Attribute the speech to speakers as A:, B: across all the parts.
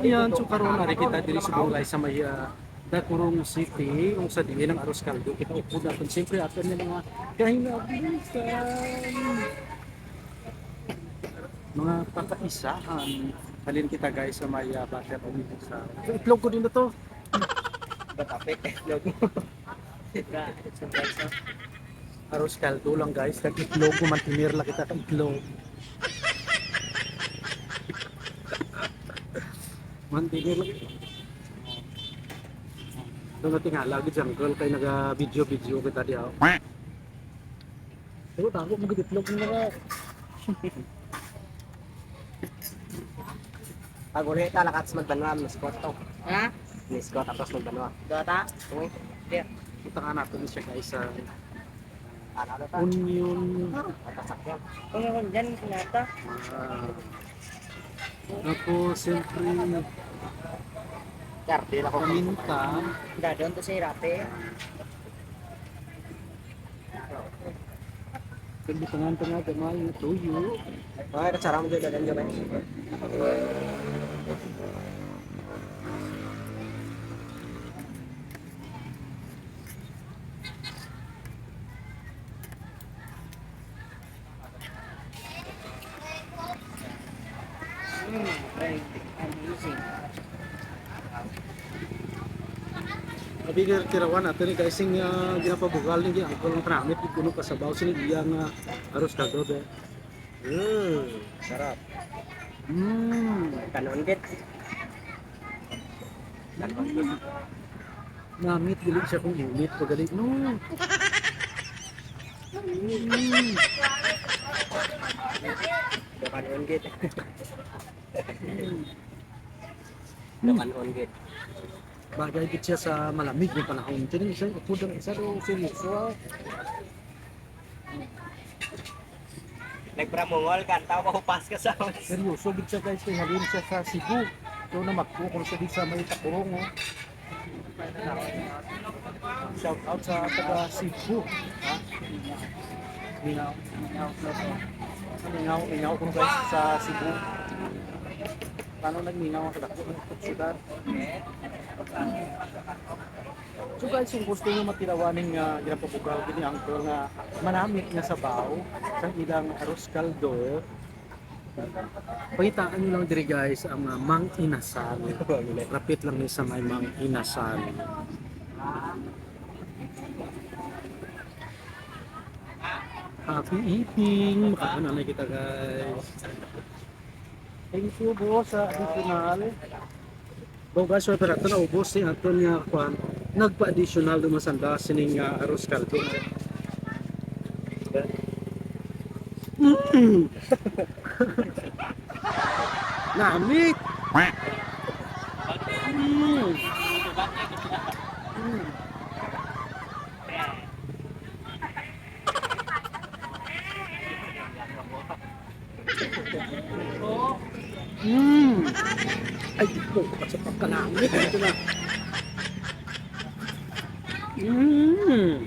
A: Ayan, so karon na kita diri sa Bulay sa may uh, Dakurong City, kung sa diin ng Aros Caldo. Kita upod natin siyempre ato ng mga kahinabisan. Mga pakaisahan. Halin kita guys sa may uh, Bakit sa so, itlog ko din na to.
B: Batapik, itlog mo.
A: Aros Caldo lang guys. Kag itlog ko mantinir lang kita kag itlog. Mantinir lang. Doon natin nga, lagi jungle kay naga-video-video kita diya. Pero tago mo itlog mo na.
B: Pag uli ta lakat sa magbanwa, miskot to.
C: Ha?
B: Miskot tapos magbanwa.
C: Dota?
B: Uy,
A: Kita nga natin siya guys sa
B: ano ta?
A: onion.
B: Matasakyan.
C: Kung naman dyan, sinata.
A: ah, Tapos, siyempre,
B: Kar, di na ko.
A: paminta.
C: Dadon to sa irape.
A: Kanditangan pa nga gamay na tuyo.
B: Okay, katsara mo dyan, dadan dyan.
A: Nabigay tirawan natin ni yung uh, ginapabugal ni Uncle ng tramit yung kuno kasabaw sini iyang uh, aros kaldo be.
B: Mmm, sarap.
A: Mm.
B: Kanon git. Kanon git.
A: Namit dili siya kung init pagalit no. Mm.
B: Kanon git.
A: Mm. Bagay gid siya sa malamig ng panahon. Tini siya upod ang isa ro seryoso. ah.
B: Nagpramungol ka, tao mahupas ka sa
A: Seryoso gid siya guys kay halin siya sa Cebu. So na magpukol siya di sa may takurong oh. Shout out sa taga Cebu. Ha? Mingaw, mingaw, mingaw, mingaw ko guys sa Cebu. Paano nagminaw ang kadako ng syudad? So guys, kung gusto nyo matirawaning uh, ginapabugal gini ang nga manamit nga sabaw sa ilang arroz caldo, Pakitaan nyo lang diri guys ang uh, Mang Inasal. Rapit lang ni sa may Mang Inasal. Happy eating! Makaano na kita guys. Thank you boss sa additional. Bo guys, para ito na ubos si aton nga. Nagpa-additional dumasanda sining uh, arroz caldo. Mm. Lamig! Mm. Mm. Mm. Ay, ito, sa pagkalamig. Ito na. Mm.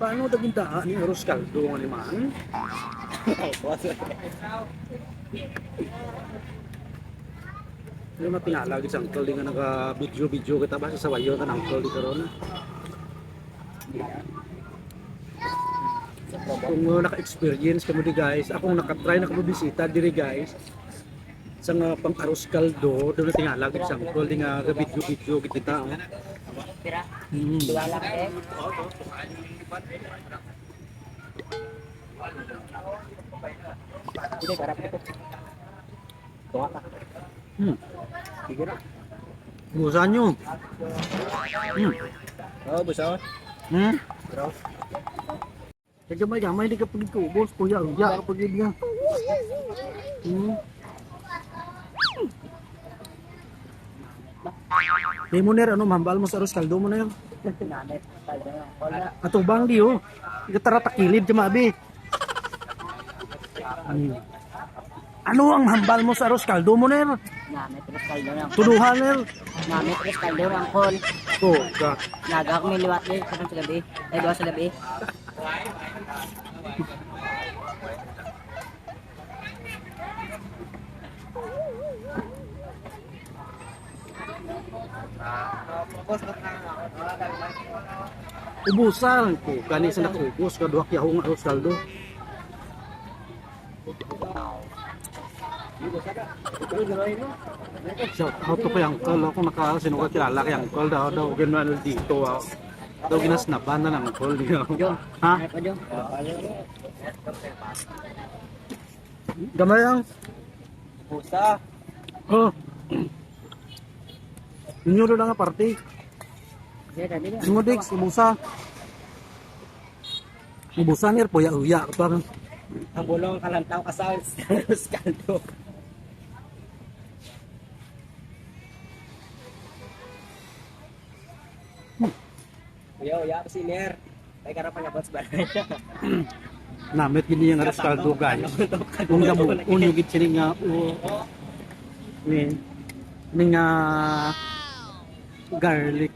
A: Paano daging daan ni Eros Caldo nga ni man? Yung mga tinalagi sa uncle di nga naka-video-video kita ba sa sawayo ka ng uncle di karon. Kung uh, naka-experience ka mo di guys, akong nakatry na kabibisita diri guys, sa nga pang aros kaldo, doon na tingalagi sa uncle di nga video-video kita. Oh.
C: Pira?
A: Mm.
C: Lang eh.
A: Hmm. Busan nyo. Hmm.
B: Oo, busa.
A: Hmm. May gamay di ka pag kubos, kuya, uya ka pag nga. Hmm. Di mo ner, ano, mahambal mo sa aros kaldo mo na yun.
C: Na. Wala.
A: Atubang di oh. Ikatara takilid sa mabi. Ano? Ang hambal mo sa aros kaldo mo
C: kaldo lang.
A: Tuduhan ner.
C: Namit. Tres kaldo lang. Kon.
A: Oh, ka.
C: Naga ako may liwat eh. Karang sa gabi. Ay, doon sa gabi.
A: Ubusan ko, kani sa nakaubos, kaduha kaya nga arroz caldo. Shout out to kay Uncle, ako nakasino ka kilala kay Uncle daw, daw gano'n dito. ah. Daw ginasnaban na ng Uncle.
C: Jong.
A: Ha? Gamay ang,
B: Pusa.
A: oh. Inyo rin nga party.
C: Sige, dali na.
A: Mo Dix, ubusa. Ubusa nir po ya uya parang
B: Ang bulong kalantaw ka sa skaldo. Uya, uya, si Ner. Ay, karapan nga boss ba?
A: namit gini yang arroz caldo guys. Kung damo unyo gid sini nga o ni nga garlic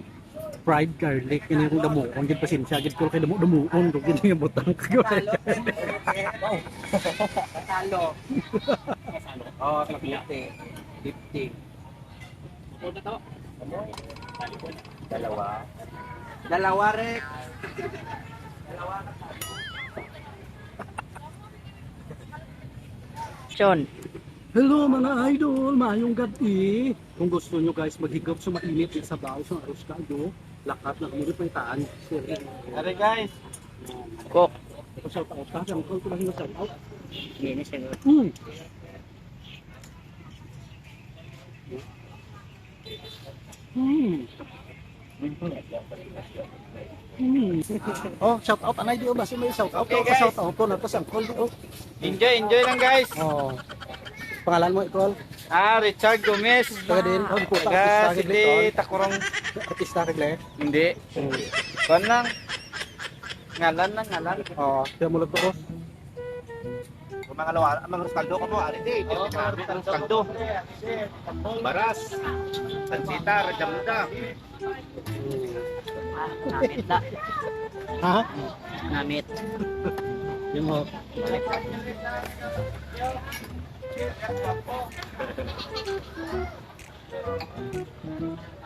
A: fried garlic ini kung damo kung gid pasensya gid ko kay damo damo on kung gid nga butang ko.
B: Talo. Oh, 50. 50. Ano to? Dalawa. Dalawa, Rek.
C: Sean.
A: Hello mga idol, mayong gabi. Kung gusto nyo guys maghigop sa mainit sa baw sa arroz caldo, lakat na kami paitaan. Sir,
B: Are guys.
A: Ito shout out ka, ang ko lang shout out.
C: Hindi na siya.
A: Hmm. Hmm. Hmm. Oh, shout out anay di ba si may shout out.
B: Okay, guys.
A: shout out ko na to sa call oh.
B: Enjoy, enjoy lang guys.
A: Oh. Pangalan mo ikol?
B: Ah, Richard Gomez.
A: Taga din. Oh,
B: Taga City, Takurong.
A: Artista regle.
B: Hindi. Kuan lang. Ngalan lang, ngalan.
A: Oh, kaya lang to.
B: Kung mga lawa, mga ruskaldo ko mo, ari di. Oh, mga ruskaldo. Baras. Tansita, Rajamuda.
C: Namit na.
A: Ha?
C: Namit.
A: Yung mo. Ha?
B: Induro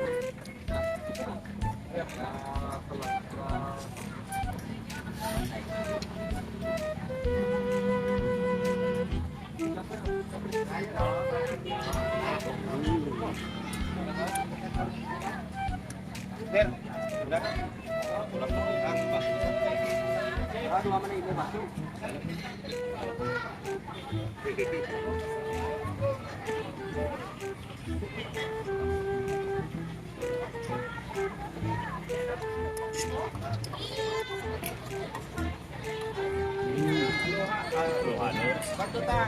C: din ako.
A: Abrin yung din yan. Hmm.
B: Sir. Ulan. Ulan mo ang Ah, duha man na imo ba?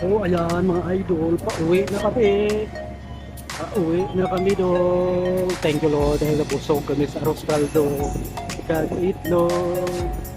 A: So ayan mga idol, pauwi na kami. Pauwi na kami doon. Thank you Lord dahil nabusog kami sa arroz caldo. Ikaw itlog.